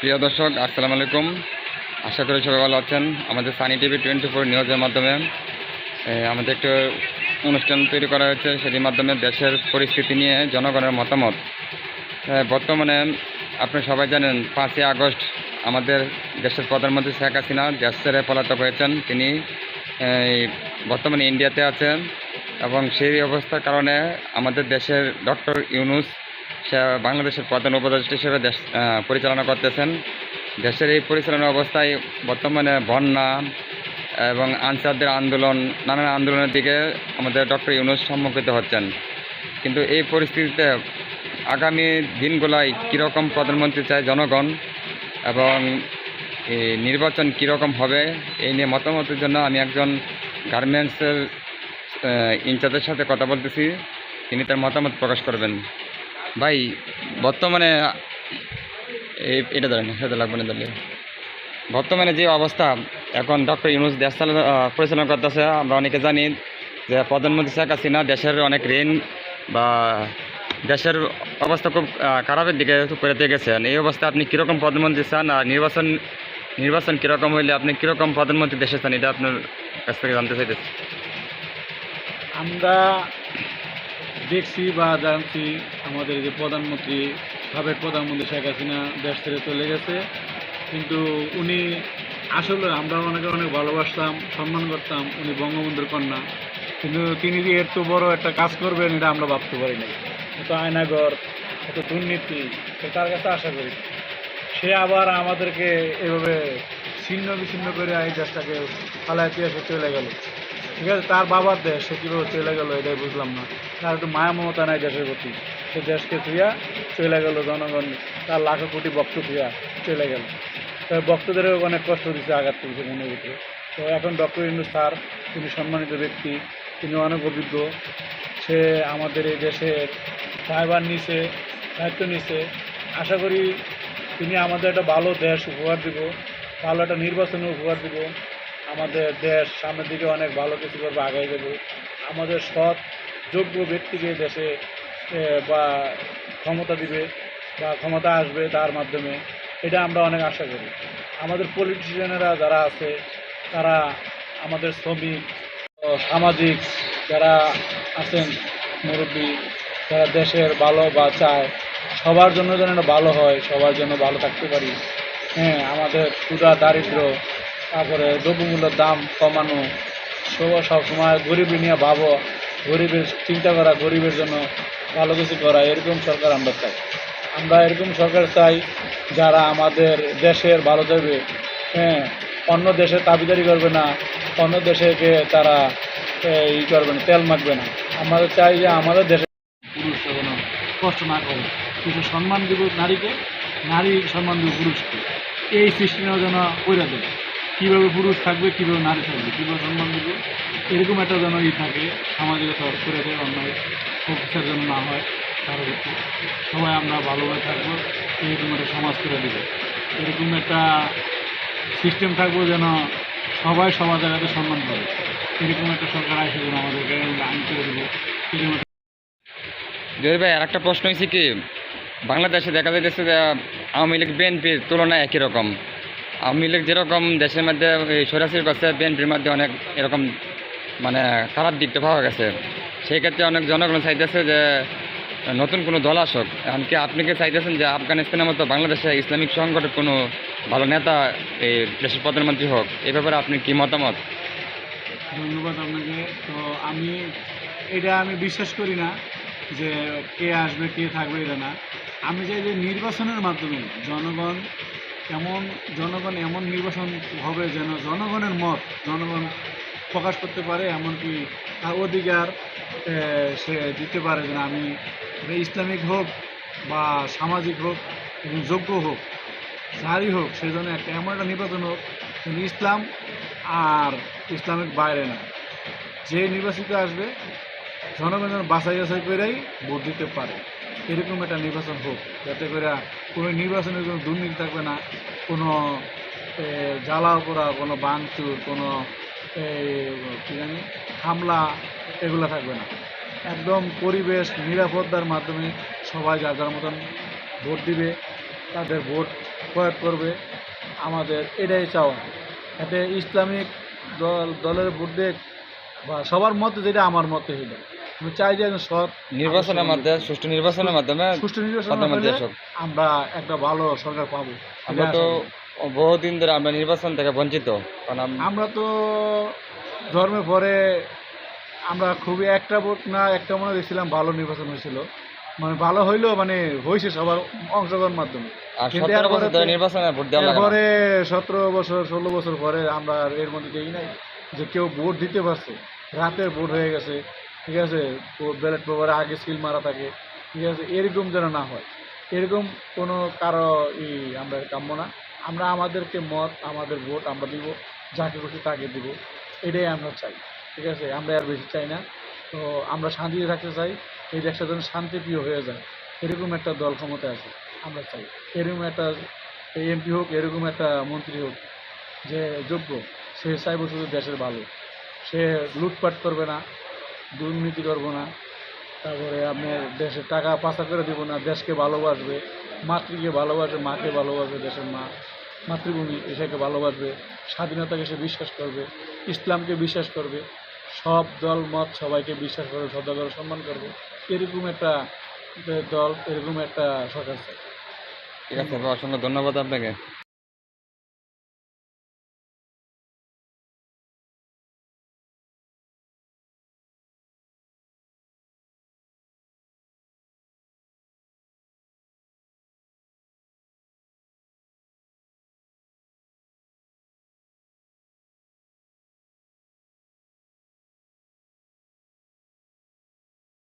প্রিয় দর্শক, আসসালামু আলাইকুম। আশা করি সবাই ভালো আছেন। আমাদের সানি টিভি টোয়েন্টি ফোর নিউজের মাধ্যমে আমাদের একটু অনুষ্ঠান তৈরি করা হয়েছে। সেটির মাধ্যমে দেশের পরিস্থিতি নিয়ে জনগণের মতামত। বর্তমানে আপনি সবাই জানেন, পাঁচই আগস্ট আমাদের দেশের প্রধানমন্ত্রী শেখ হাসিনা দেশ ছেড়ে পলাতক হয়েছেন। তিনি বর্তমানে ইন্ডিয়াতে আছেন এবং সেই অবস্থার কারণে আমাদের দেশের ডক্টর ইউনুস বাংলাদেশের প্রধান উপদেষ্টা হিসেবে দেশ পরিচালনা করতেছেন। দেশের এই পরিচালনা অবস্থায় বর্তমানে বন্যা এবং আনসারদের আন্দোলন, নানান আন্দোলনের দিকে আমাদের ডক্টর ইউনুস সম্মুখিত হচ্ছেন। কিন্তু এই পরিস্থিতিতে আগামী দিনগুলায় কীরকম প্রধানমন্ত্রী চায় জনগণ এবং নির্বাচন কীরকম হবে, এই নিয়ে মতামতের জন্য আমি একজন গার্মেন্টসের ইনচার্জের সাথে কথা বলতেছি। তিনি তার মতামত প্রকাশ করবেন। ভাই, বর্তমানে এটা ধরেন সেটা লাগবে না ধরলে। বর্তমানে যে অবস্থা, এখন ডক্টর ইউনুস দেশ পরিচালনা করতেছে, আমরা অনেকে জানি যে প্রধানমন্ত্রী শেখ হাসিনা দেশের অনেক ঋণ বা দেশের অবস্থা খুব খারাপের দিকে দিয়ে গেছেন এই অবস্থায় আপনি কীরকম প্রধানমন্ত্রী চান আর নির্বাচন নির্বাচন কীরকম হইলে আপনি কীরকম প্রধানমন্ত্রী দেশে চান, এটা আপনার কাছ থেকে জানতে চাইতেছি। আমরা দেখছি বা জানছি আমাদের যে প্রধানমন্ত্রী, সাবেক প্রধানমন্ত্রী শেখ হাসিনা দেশ ছেড়ে চলে গেছে। কিন্তু উনি আসলে আমরা অনেকে অনেক ভালোবাসতাম, সম্মান করতাম, উনি বঙ্গবন্ধুর কন্যা। কিন্তু তিনি যে এত বড় একটা কাজ করবেন, এটা আমরা ভাবতে পারি না এত আয়নাগর, এত দুর্নীতি তার কাছে আশা করি। সে আবার আমাদেরকে এভাবে ছিন্ন বিচ্ছিন্ন করে এই দেশটাকে ফালায় দিয়ে চলে গেল। ঠিক আছে, তার বাবার দেশ সে কীভাবে চলে গেল, এটাই বুঝলাম না। তার একটু মায়া মমতা নাই দেশের প্রতি। সে দেশকে থুইয়া চলে গেল জনগণ, তার লাখো কোটি ভক্ত থুইয়া চলে গেল। তাই ভক্তদেরও অনেক কষ্ট দিচ্ছে আঘাত করেছে মনের ভিতরে। তো এখন ডক্টর ইন্দু স্যার, তিনি সম্মানিত ব্যক্তি, তিনি অনেক অভিজ্ঞ। সে আমাদের এই দেশের ড্রাইভার নিছে, দায়িত্ব নিছে। আশা করি তিনি আমাদের একটা ভালো দেশ উপহার দিব, ভালো একটা নির্বাচনে উপহার দিব। আমাদের দেশ সামনের দিকে অনেক ভালো কিছু করবে আগাই দেবে আমাদের সৎ যোগ্য ব্যক্তিকে দেশে বা ক্ষমতা দিবে বা ক্ষমতা আসবে তার মাধ্যমে, এটা আমরা অনেক আশা করি। আমাদের পলিটিশিয়ানেরা যারা আছে, তারা আমাদের শ্রমিক সামাজিক যারা আছেন মুরব্বী, যারা দেশের ভালো বা চায়, সবার জন্য যেন ভালো হয়, সবার জন্য ভালো থাকতে পারি। হ্যাঁ আমাদের ক্ষুধা, দারিদ্র, তারপরে দ্রব্যমূল্যের দাম কমানো, সব সময় গরিব নিয়ে ভাবো। গরিবের চিন্তা করা, গরিবের জন্য ভালো কিছু করা, এরকম সরকার আমরা চাই। আমরা এরকম সরকার চাই যারা আমাদের দেশের ভালো দেবে হ্যাঁ অন্য দেশে তাবিদারি করবে না, অন্য দেশেকে তারা ই করবে না, তেল মাখবে না। আমরা চাই যে আমাদের দেশে পুরুষ যেন কষ্ট না করে, কিছু সম্মান দিব নারীকে, নারী সম্মান দিব পুরুষকে। এই সিস্টেমও যেন করে দেবে কীভাবে পুরুষ থাকবে, কীভাবে নারী থাকবে, কীভাবে সম্মান দিব, এরকম একটা যেন ই থাকে সামাজিকতা করে দেয় অন্যায় অফিসের যেন না হয় কারও ক্ষেত্রে সবাই আমরা ভালোভাবে থাকব, এরকম একটা সমাজ করে দেবে। এরকম একটা সিস্টেম থাকব যেন সবাই সবার জায়গাতে সম্মান পাবে। এরকম একটা সরকার আসে যেন আমাদেরকে আইন করে দেবে। এরকম জয় ভাই আর একটা প্রশ্ন হয়েছে কি? বাংলাদেশে দেখা যাইতেছে যে আওয়ামী লীগ বিএনপির তুলনায় একই রকম। আওয়ামী লীগ যেরকম দেশের মধ্যে সরাসরি করছে বিএনপির মধ্যে অনেক এরকম মানে খারাপ দিকটা পাওয়া গেছে। সেই ক্ষেত্রে অনেক জনগণ চাইতেছে যে নতুন কোনো দল আসুক। এমনকি আপনি কি চাইতেছেন যে আফগানিস্তানের মতো বাংলাদেশে ইসলামিক সংগঠনের কোনো ভালো নেতা এই দেশের প্রধানমন্ত্রী হোক? এ ব্যাপারে আপনি কি মতামত? ধন্যবাদ আপনাকে। তো আমি, এটা আমি বিশ্বাস করি না যে কে আসবে, কে থাকবে, এটা না। আমি চাই যে নির্বাচনের মাধ্যমে জনগণ এমন জনগণ, এমন নির্বাচন হবে যেন জনগণের মত, জনগণ প্রকাশ করতে পারে, এমনকি তার অধিকার সে দিতে পারে যেন আমি ইসলামিক হোক বা সামাজিক হোক এবং যোগ্য হোক, যারই হোক সেই জন্য একটা এমন একটা নির্বাচন হোক যেন ইসলাম আর ইসলামিক বাইরে না। যে নির্বাচিত আসবে, জনগণ যেন বাছাই বাছাই করেই ভোট দিতে পারে। এরকম একটা নির্বাচন হোক, যাতে করে কোনো নির্বাচনের কোনো দুর্নীতি থাকবে না, কোনো জ্বালাও করা কোনো বাংচুর কোনো কী জানি, হামলা এগুলো থাকবে না। একদম পরিবেশ নিরাপত্তার মাধ্যমে সবাই যার যার মতন ভোট দিবে, তাদের ভোট প্রয়োগ করবে। আমাদের এটাই চাওয়া। এতে ইসলামিক দল, দলের ভোট বা সবার মতে যেটা, আমার মতে হইল। আমি চাই যে সৎ নির্বাচনের মাধ্যমে সুষ্ঠু নির্বাচনের মাধ্যমে সুষ্ঠু নির্বাচন মাধ্যমে হলে দেশ হোক। আমরা একটা ভালো সরকার পাবো। আমরা তো বহুদিন ধরে আমরা নির্বাচন থেকে বঞ্চিত কারণ আমরা তো ধর্মে পরে আমরা খুবই একটা ভোট না একটা মনে দেখছিলাম ভালো নির্বাচন হয়েছিল। মানে ভালো হইলেও মানে হয়েছে সবার অংশগ্রহণের মাধ্যমে। এরপরে সতেরো বছর ষোলো বছর পরে আমরা এর মধ্যে দেখি নাই যে কেউ ভোট দিতে পারছে। রাতের ভোট হয়ে গেছে। ঠিক আছে? ব্যালট পেপারে আগে সিল মারা থাকে। ঠিক আছে? এরকম যেন না হয়। এরকম কোনো কারও ই আমরা কাম্য না। আমরা আমাদেরকে মত, আমাদের ভোট আমরা দিব। যাকে খুশি তাকে দিব। এটাই আমরা চাই। ঠিক আছে? আমরা আর বেশি চাই না। তো আমরা শান্তিতে থাকতে চাই। এই দেশটা যেন শান্তিপ্রিয় হয়ে যায়। এরকম একটা দল ক্ষমতায় আছে। আমরা চাই। এরকম একটা এমপি হোক, এরকম একটা মন্ত্রী হোক, যে যোগ্য, সে চাইব শুধু দেশের ভালো। সে লুটপাট করবে না। দুর্নীতি করব না। তারপরে আপনার দেশের টাকা পাচার করে দিব না, দেশকে ভালোবাসবে, মাতৃকে ভালোবাসবে, মাকে ভালোবাসবে দেশের মা, মাতৃভূমি এটাকে ভালোবাসবে, স্বাধীনতাকে সে বিশ্বাস করবে, ইসলামকে বিশ্বাস করবে, সব দল, মত সবাইকে বিশ্বাস করবে শ্রদ্ধা করে সম্মান করবে। এরকম একটা দল, এরকম একটা সরকার চাই ঠিক আছে অসংখ্য ধন্যবাদ আপনাকে।